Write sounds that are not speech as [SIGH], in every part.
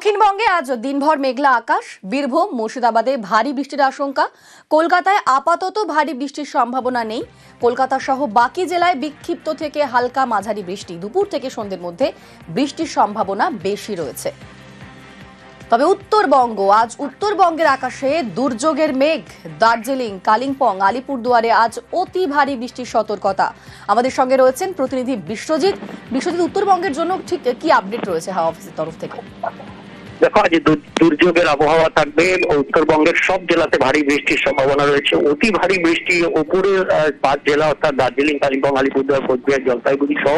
দক্ষিণবঙ্গে আজ দিনভর মেঘলা আকাশ। বীরভূম, মুর্শিদাবাদে ভারী বৃষ্টির আশঙ্কা। কলকাতায় আপাতত ভারী বৃষ্টির সম্ভাবনা নেই। কলকাতা সহ বাকি জেলায় বিক্ষিপ্ত থেকে হালকা মাঝারি বৃষ্টি। দুপুর থেকে সন্ধ্যের মধ্যে বৃষ্টির সম্ভাবনা বেশি রয়েছে। তবে উত্তরবঙ্গ, আজ উত্তরবঙ্গের আকাশে দুর্যোগের মেঘ। দার্জিলিং, কালিম্পং, আলিপুরদুয়ারে আজ অতি ভারী বৃষ্টির সতর্কতা। আমাদের সঙ্গে রয়েছেন প্রতিনিধি বিশ্বজিৎ। বিশ্বজিৎ, উত্তরবঙ্গের জন্য ঠিক কি আপডেট রয়েছে হাওয়া অফিসের তরফ থেকে? দেখো আজ দুর্যোগের আবহাওয়া থাকবে, উত্তরবঙ্গের সব জেলাতে ভারী বৃষ্টির সম্ভাবনা রয়েছে। অতি ভারী বৃষ্টি উপরের পাঁচ জেলা, অর্থাৎ দার্জিলিং, কালিম্পং, আলিপুরদুয়ার, কোচবিহার, জলপাইগুড়ি সহ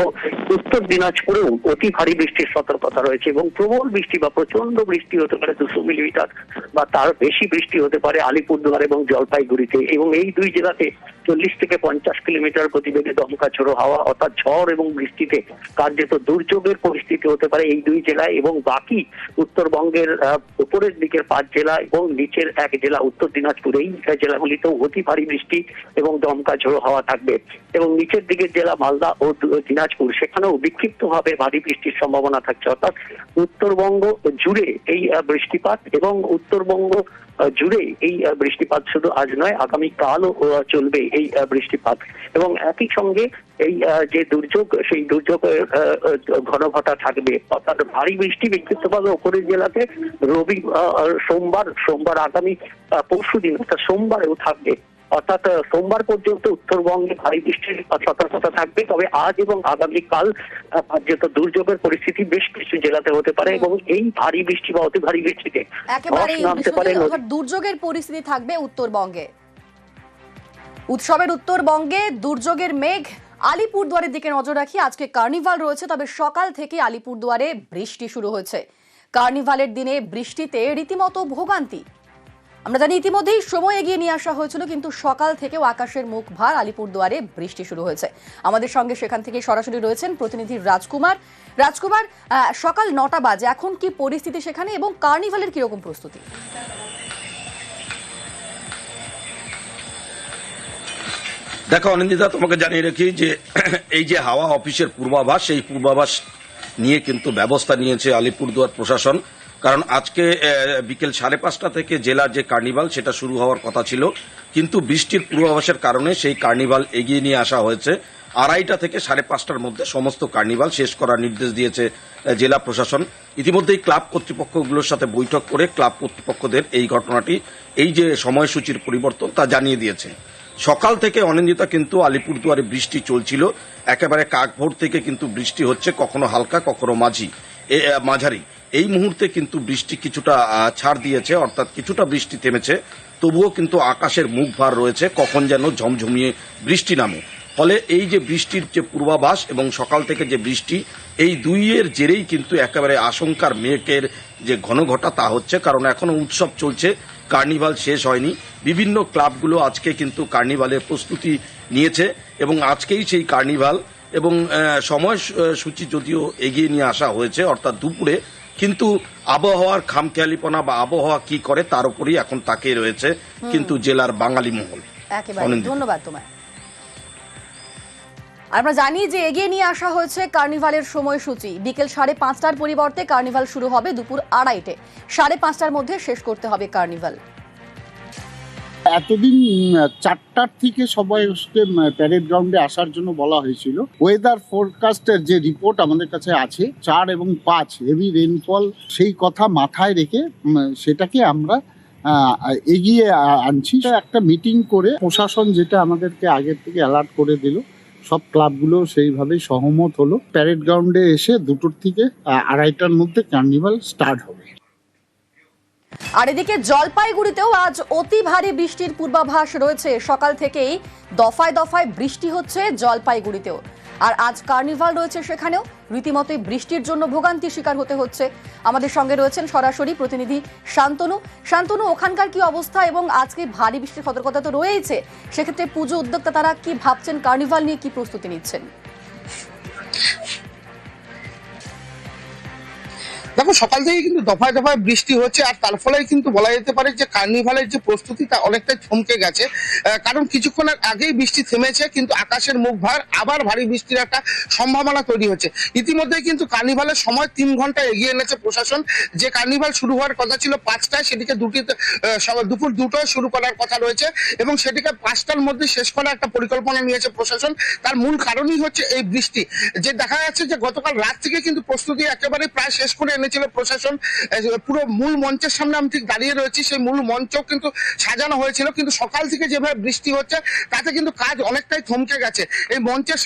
উত্তর দিনাজপুরেও অতি ভারী বৃষ্টির সতর্কতা রয়েছে এবং প্রবল বৃষ্টি বা প্রচণ্ড বৃষ্টি হতে পারে দুশো মিলিমিটার বা তার বেশি বৃষ্টি হতে পারে আলিপুরদুয়ার এবং জলপাইগুড়িতে এবং এই দুই জেলাতে চল্লিশ থেকে পঞ্চাশ কিলোমিটার গতিবেগে দমকা ঝোড়ো হাওয়া অর্থাৎ ঝড় এবং বৃষ্টিতে কার্যত দুর্যোগের পরিস্থিতি হতে পারে এই দুই জেলায় এবং বাকি উত্তরবঙ্গের উপরের দিকের পাঁচ জেলা এবং নিচের এক জেলা, উত্তর দিনাজপুর। এই জেলাগুলিতেও অতি ভারী বৃষ্টি এবং দমকা ঝোড়ো হাওয়া থাকবে এবং নিচের দিকের জেলা মালদা ও দিনাজপুর, সেখানেও বিক্ষিপ্তভাবে ভারী বৃষ্টির সম্ভাবনা থাকছে। অর্থাৎ উত্তরবঙ্গ জুড়ে এই বৃষ্টিপাত এবং উত্তরবঙ্গ জুড়ে এই বৃষ্টিপাত শুধু আজ নয় আগামী কালও চলবে এই বৃষ্টিপাত। এবং একই সঙ্গে এই যে দুর্যোগ সেই দুর্যোগের আহ, ঘটা থাকবে। অর্থাৎ ভারী বৃষ্টি বিক্ষিপ্তভাবে ওপরের জেলাতে রবি সোমবার সোমবার আগামী পরশু দিন অর্থাৎ সোমবারেও থাকবে। অর্থাৎ সোমবার পর্যন্ত উত্তরবঙ্গে ভারী বৃষ্টির সতর্কতা থাকবে। তবে আজ এবং আগামীকাল কার্যত দুর্যোগের পরিস্থিতি বেশ কিছু জেলাতে হতে পারে এবং এই ভারী বৃষ্টি বা অতি ভারী বৃষ্টিতে নামতে পারে দুর্যোগের পরিস্থিতি থাকবে উত্তরবঙ্গে। উৎসবের উত্তরবঙ্গে দুর্যোগের মেঘ আলিপুরদুয়ারের দিকে নজর রাখি। আজকে কার্নিভাল রয়েছে তবে সকাল থেকে আলিপুরদুয়ারে বৃষ্টি শুরু হয়েছে। কার্নিভালের দিনে বৃষ্টিতে রীতিমতো ভোগান্তি। আমরা জানি ইতিমধ্যেই সময় এগিয়ে নিয়ে আসা হয়েছিল, কিন্তু সকাল থেকেও আকাশের মুখ ভার আলিপুরদুয়ারে বৃষ্টি শুরু হয়েছে। আমাদের সঙ্গে সেখান থেকে সরাসরি রয়েছেন প্রতিনিধি রাজকুমার। রাজকুমার সকাল নটা বাজে। এখন কি পরিস্থিতি সেখানে এবং কার্নিভালের কীরকম প্রস্তুতি? দেখো অনিন্দিতা, তোমাকে জানিয়ে রাখি যে [CLEARS THROAT] এই যে হাওয়া অফিসের পূর্বাভাস, সেই পূর্বাভাস নিয়ে কিন্তু ব্যবস্থা নিয়েছে আলিপুরদুয়ার প্রশাসন। কারণ আজকে বিকেল সাড়ে পাঁচটা থেকে জেলার যে কার্নিভাল, সেটা শুরু হওয়ার কথা ছিল। কিন্তু বৃষ্টির পূর্বাভাসের কারণে সেই কার্নিভাল এগিয়ে নিয়ে আসা হয়েছে। আড়াইটা থেকে সাড়ে পাঁচটার মধ্যে সমস্ত কার্নিভাল শেষ করার নির্দেশ দিয়েছে জেলা প্রশাসন। ইতিমধ্যেই ক্লাব কর্তৃপক্ষগুলোর সাথে বৈঠক করে ক্লাব কর্তৃপক্ষদের এই ঘটনাটি, এই যে সময়সূচির পরিবর্তন, তা জানিয়ে দিয়েছে। সকাল থেকে অনিন্দিতা কিন্তু আলিপুরদুয়ারে বৃষ্টি চলছিল। একেবারে কাকভোর থেকে কিন্তু বৃষ্টি হচ্ছে, কখনো হালকা, কখনো মাঝি মাঝারি। এই মুহূর্তে কিন্তু বৃষ্টি কিছুটা ছাড় দিয়েছে, অর্থাৎ কিছুটা বৃষ্টি থেমেছে। তবুও কিন্তু আকাশের মুখ ভার রয়েছে, কখন যেন ঝমঝমিয়ে বৃষ্টি নামে। ফলে এই যে বৃষ্টির যে পূর্বাভাস এবং সকাল থেকে যে বৃষ্টি, এই দুইয়ের জেরেই কিন্তু একেবারে আশঙ্কার মেঘের যে ঘন ঘটা তা হচ্ছে। কারণ এখনও উৎসব চলছে, কার্নিভাল শেষ হয়নি। বিভিন্ন ক্লাবগুলো আজকে কিন্তু কার্নিভালের প্রস্তুতি নিয়েছে এবং আজকেই সেই কার্নিভাল এবং সময় সূচি যদিও এগিয়ে নিয়ে আসা হয়েছে, অর্থাৎ দুপুরে কিন্তু আবহাওয়ার খামখেয়ালিপনা বা আবহাওয়া কি করে তার উপরই এখন তাকে রয়েছে কিন্তু জেলার বাঙালি মহল। একেবারে। ধন্যবাদ তোমায়। আমরা জানি যে এগিয়ে নিয়ে আসা হয়েছে কার্নিভালের সময়সূচি। বিকেল সাড়ে পাঁচটার পরিবর্তে কার্নিভাল শুরু হবে দুপুর আড়াইটে। সাড়ে পাঁচটার মধ্যে শেষ করতে হবে কার্নিভাল। এতদিন চারটার থেকে সবাই সবাইকে প্যারেড গ্রাউন্ডে আসার জন্য বলা হয়েছিল। ওয়েদার ফোরকাস্টের যে রিপোর্ট আমাদের কাছে আছে, চার এবং পাঁচ হেভি রেনফল সেই কথা মাথায় রেখে সেটাকে আমরা এগিয়ে আনছি। একটা মিটিং করে প্রশাসন যেটা আমাদেরকে আগের থেকে অ্যালার্ট করে দিল, সব ক্লাবগুলো সেইভাবেই সহমত হলো। প্যারেড গ্রাউন্ডে এসে দুটোর থেকে আড়াইটার মধ্যে কার্নিভাল স্টার্ট হবে। আর এদিকে জলপাইগুড়িতেও আজ অতি ভারী বৃষ্টির পূর্বাভাস রয়েছে। সকাল থেকেই দফায় দফায় বৃষ্টি হচ্ছে জলপাইগুড়িতেও। আর আজ কার্নিভাল রয়েছে সেখানেও। রীতিমতোই বৃষ্টির জন্য ভোগান্তি শিকার হতে হচ্ছে। আমাদের সঙ্গে রয়েছেন সরাসরি প্রতিনিধি শান্তনু। শান্তনু, ওখানকার কি অবস্থা এবং আজকে ভারী বৃষ্টির সতর্কতা তো রয়েছে সেক্ষেত্রে পুজো উদ্যোক্তা তারা কি ভাবছেন? কার্নিভাল নিয়ে কি প্রস্তুতি নিচ্ছেন? দেখো, সকাল থেকে কিন্তু দফায় দফায় বৃষ্টি হচ্ছে, আর তার ফলে কিন্তু বলা যেতে পারে যে কার্নিভালের যে প্রস্তুতি তা অনেকটাই থমকে গেছে। কারণ কিছুক্ষণের আগেই বৃষ্টি থেমেছে, কিন্তু আকাশের মুখ ভার, আবার ভারী বৃষ্টির একটা সম্ভাবনা তৈরি হচ্ছে। ইতিমধ্যে কিন্তু কার্নিভালের সময় তিন ঘণ্টা এগিয়ে এনেছে প্রশাসন। যে কার্নিভাল শুরু হওয়ার কথা ছিল পাঁচটায়, সেটিকে দুটি দুপুর দুটোয় শুরু করার কথা রয়েছে, এবং সেটিকে পাঁচটার মধ্যে শেষ করার একটা পরিকল্পনা নিয়েছে প্রশাসন। তার মূল কারণই হচ্ছে এই বৃষ্টি। যে দেখা যাচ্ছে যে গতকাল রাত থেকে কিন্তু প্রস্তুতি একেবারে প্রায় শেষ করে এনেছিল প্রশাসন পুরো মূল মঞ্চের সামনে আমি ঠিক দাঁড়িয়ে রয়েছি। সেই মূল মঞ্চও কিন্তু সাজানো হয়েছিল কিন্তু সকাল থেকে যেভাবে বৃষ্টি হচ্ছে তাতে কিন্তু কাজ অনেকটাই থমকে গেছে। এই মঞ্চের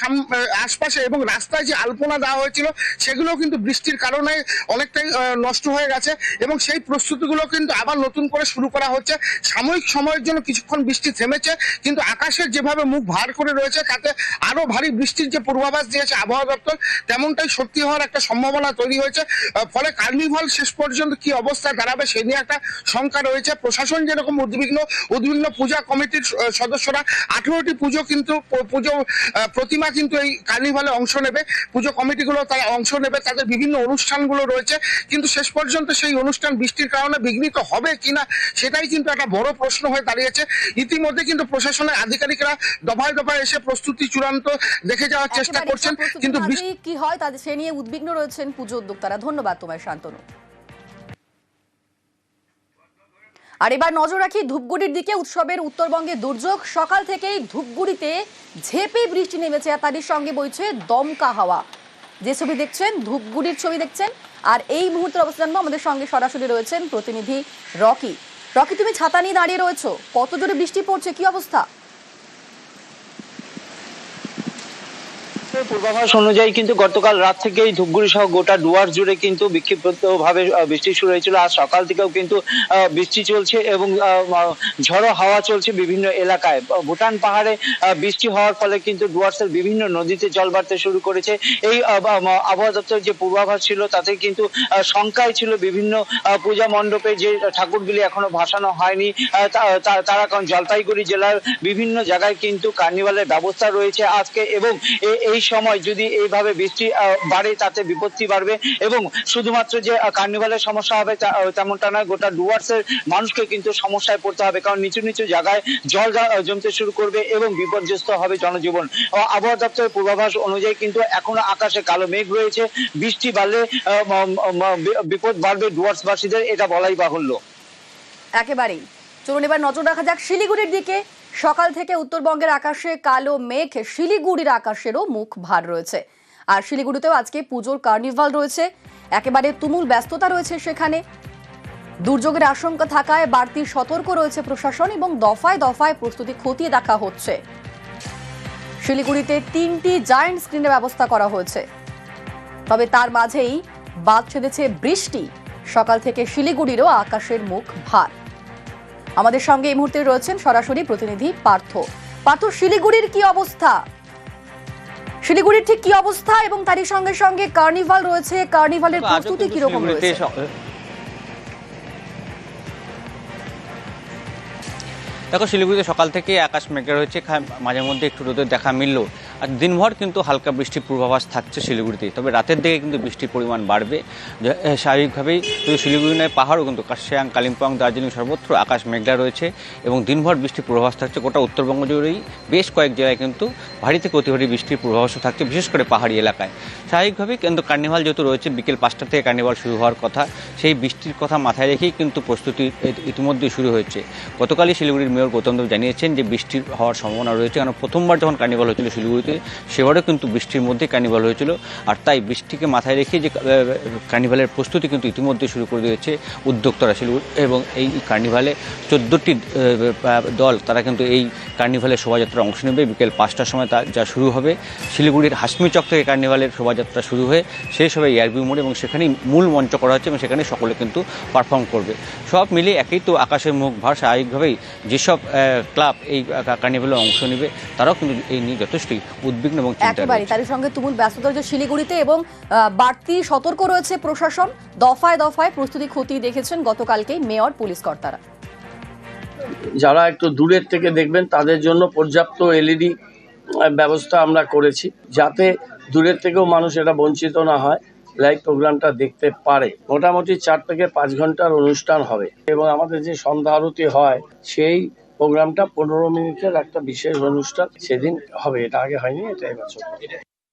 আশপাশে এবং রাস্তায় যে আলপনা দেওয়া হয়েছিল সেগুলো কিন্তু বৃষ্টির কারণে অনেকটাই নষ্ট হয়ে গেছে এবং সেই প্রস্তুতিগুলো কিন্তু আবার নতুন করে শুরু করা হচ্ছে। সাময়িক সময়ের জন্য কিছুক্ষণ বৃষ্টি থেমেছে কিন্তু আকাশের যেভাবে মুখ ভার করে রয়েছে তাতে আরও ভারী বৃষ্টির যে পূর্বাভাস দিয়েছে আবহাওয়া দপ্তর তেমনটাই সত্যি হওয়ার একটা সম্ভাবনা তৈরি হয়েছে। আহ, ফলে কার্নিভাল শেষ পর্যন্ত কি অবস্থা দাঁড়াবে সে নিয়ে একটা শঙ্কা রয়েছে। প্রশাসন যেরকম উদ্বিগ্ন উদ্বিগ্ন পূজা কমিটির সদস্যরা আঠেরোটি পুজো কিন্তু পুজো প্রতিমা কিন্তু এই কার্নিভালে অংশ নেবে। পুজো কমিটিগুলো তারা অংশ নেবে তাদের বিভিন্ন অনুষ্ঠানগুলো রয়েছে। কিন্তু শেষ পর্যন্ত সেই অনুষ্ঠান বৃষ্টির কারণে বিঘ্নিত হবে কিনা সেটাই কিন্তু একটা বড় প্রশ্ন হয়ে দাঁড়িয়েছে। ইতিমধ্যে কিন্তু প্রশাসনের আধিকারিকরা দফায় দফায় এসে প্রস্তুতি চূড়ান্ত দেখে যাওয়ার চেষ্টা করছেন। কিন্তু বৃষ্টি কি হয়? তাদের সে নিয়ে উদ্বিগ্ন রয়েছেন পুজো উদ্যোক্তারা। ধন্যবাদ তোমায় শান্তনু। আর এবার নজর রাখি ধূপগুড়ির দিকে। উৎসবের উত্তরবঙ্গে দুর্যোগ। সকাল থেকেই ধূপগুড়িতে ঝেপে বৃষ্টি নেমেছে আর তারই সঙ্গে বইছে দমকা হাওয়া। যে ছবি দেখছেন, ধূপগুড়ির ছবি দেখছেন। আর এই মুহূর্তের অবস্থান আমাদের সঙ্গে সরাসরি রয়েছেন প্রতিনিধি রকি। রকি, তুমি ছাতা নিয়ে দাঁড়িয়ে রয়েছো। কত জোরে বৃষ্টি পড়ছে? কি অবস্থা? পূর্বাভাস অনুযায়ী কিন্তু গতকাল রাত থেকেই ধূপগুড়ি সহ গোটা ডুয়ার জুড়ে কিন্তু বিক্ষিপ্তভাবে বৃষ্টি শুরু হয়েছিল। আজ সকাল থেকেও কিন্তু বৃষ্টি চলছে এবং ঝড়ো হাওয়া চলছে বিভিন্ন এলাকায়। ভুটান পাহাড়ে বৃষ্টি হওয়ার ফলে কিন্তু ডুয়ার্সের বিভিন্ন নদীতে জল বাড়তে শুরু করেছে। এই আবহাওয়া দপ্তরের যে পূর্বাভাস ছিল, তাতে কিন্তু শঙ্কায় ছিল বিভিন্ন পূজা মণ্ডপে যে ঠাকুরগুলি এখনও ভাসানো হয়নি তারা কারণ জলপাইগুড়ি জেলার বিভিন্ন জায়গায় কিন্তু কার্নিভালের ব্যবস্থা রয়েছে আজকে এবং এই সময় যদি এইভাবে বৃষ্টি বাড়ে তাতে বিপত্তি বাড়বে এবং শুধুমাত্র যে কার্নিভালের সমস্যা হবে তেমনটা নয়, গোটা ডুয়ার্সের মানুষকে কিন্তু সমস্যায় পড়তে হবে কারণ নিচু নিচু জায়গায় জল জমতে শুরু করবে এবং বিপর্যস্ত হবে জনজীবন। আবহাওয়া দপ্তরের পূর্বাভাস অনুযায়ী কিন্তু এখনও আকাশে কালো মেঘ রয়েছে, বৃষ্টি বাড়লে বিপদ বাড়বে ডুয়ার্সবাসীদের, এটা বলাই বাহুল্য। একেবারেই। চলুন এবার নজর রাখা যাক শিলিগুড়ির দিকে। সকাল থেকে উত্তরবঙ্গের আকাশে কালো মেঘ, শিলিগুড়ির আকাশেরও মুখ ভার রয়েছে। আর শিলিগুড়িতেও আজকে পুজোর কার্নিভাল রয়েছে। একেবারে তুমুল ব্যস্ততা রয়েছে সেখানে। দুর্যোগের আশঙ্কা থাকায় বাড়তি সতর্ক রয়েছে প্রশাসন এবং দফায় দফায় প্রস্তুতি খতিয়ে দেখা হচ্ছে। শিলিগুড়িতে তিনটি জায়ান্ট স্ক্রিনের ব্যবস্থা করা হয়েছে। তবে তার মাঝেই বাদ ছেড়েছে বৃষ্টি। সকাল থেকে শিলিগুড়িরও আকাশের মুখ ভার। আমাদের সঙ্গে এই মুহূর্তে রয়েছেন সরাসরি প্রতিনিধি পার্থ। পার্থ শিলিগুড়ির কি অবস্থা? শিলিগুড়ির ঠিক কি অবস্থা এবং তারই সঙ্গে সঙ্গে কার্নিভাল রয়েছে। কার্নিভালের প্রস্তুতি কীরকম রয়েছে? দেখো শিলিগুড়িতে সকাল থেকে আকাশ মেঘলা রয়েছে। মাঝে মধ্যে একটু রোদের দেখা মিলল। আর দিনভর কিন্তু হালকা বৃষ্টির পূর্বাভাস থাকছে শিলিগুড়িতে তবে রাতের দিকে কিন্তু বৃষ্টির পরিমাণ বাড়বে। স্বাভাবিকভাবেই শুধু শিলিগুড়ি নয়, পাহাড়ও কিন্তু কাশিয়াং কালিম্পং, দার্জিলিং সর্বত্র আকাশ মেঘলা রয়েছে এবং দিনভর বৃষ্টির পূর্বাভাস থাকছে গোটা উত্তরবঙ্গ জুড়েই। বেশ কয়েক জেলায় কিন্তু ভারী থেকে অতি ভারী বৃষ্টির পূর্বাভাসও থাকছে, বিশেষ করে পাহাড়ি এলাকায়। স্বাভাবিকভাবেই কিন্তু কার্নিভাল যেহেতু রয়েছে, বিকেল পাঁচটা থেকে কার্নিভাল শুরু হওয়ার কথা, সেই বৃষ্টির কথা মাথায় রেখেই কিন্তু প্রস্তুতি ইত- ইতিমধ্যেই শুরু হয়েছে। গতকালই শিলিগুড়ির মেয়র গৌতম দেব জানিয়েছেন যে বৃষ্টির হওয়ার সম্ভাবনা রয়েছে, কারণ প্রথমবার যখন কার্নিভাল হয়েছিল শিলিগুড়িতে সেবারও কিন্তু বৃষ্টির মধ্যে কার্নিভাল হয়েছিল। আর তাই বৃষ্টিকে মাথায় রেখে যে কার্নিভালের প্রস্তুতি কিন্তু ইতিমধ্যে শুরু করে দিয়েছে উদ্যোক্তারা শিলিগুড়ি এবং এই কার্নিভালে চোদ্দোটি দল, তারা কিন্তু এই কার্নিভালের শোভাযাত্রায় অংশ নেবে। বিকেল পাঁচটার সময় তা যা শুরু হবে। শিলিগুড়ির হাসমি চক থেকে কার্নিভালের শোভাযাত্রা শুরু হয়ে শেষ হবে এয়ারবি মোড়ে এবং সেখানেই মূল মঞ্চ করা হচ্ছে এবং সেখানে সকলে কিন্তু পারফর্ম করবে। সব মিলে একই তো আকাশের মুখ ভার। স্বাভাবিকভাবেই যেসব ক্লাব এই কার্নিভালে অংশ নেবে, তারাও কিন্তু এই নিয়ে যথেষ্টই উদ্বিগ্ন এবং একেবারে। তারই সঙ্গে তুমুল ব্যস্ততা রয়েছে শিলিগুড়িতে এবং বাড়তি সতর্ক রয়েছে প্রশাসন। দফায় দফায় প্রস্তুতি খতিয়ে দেখেছেন গতকালকেই মেয়র পুলিশ কর্তারা। যারা একটু দূরের থেকে দেখবেন তাদের জন্য পর্যাপ্ত এলইডি ব্যবস্থা আমরা করেছি যাতে দূরের থেকেও মানুষ এটা বঞ্চিত না হয় লাইভ প্রোগ্রামটা দেখতে পারে। মোটামুটি চার থেকে পাঁচ ঘণ্টার অনুষ্ঠান হবে। এবং আমাদের যে সন্ধ্যা আরতি হয় সেই প্রোগ্রামটা পনেরো মিনিটের একটা বিশেষ অনুষ্ঠান সেদিন হবে এটা আগে হয়নি এটা এবছর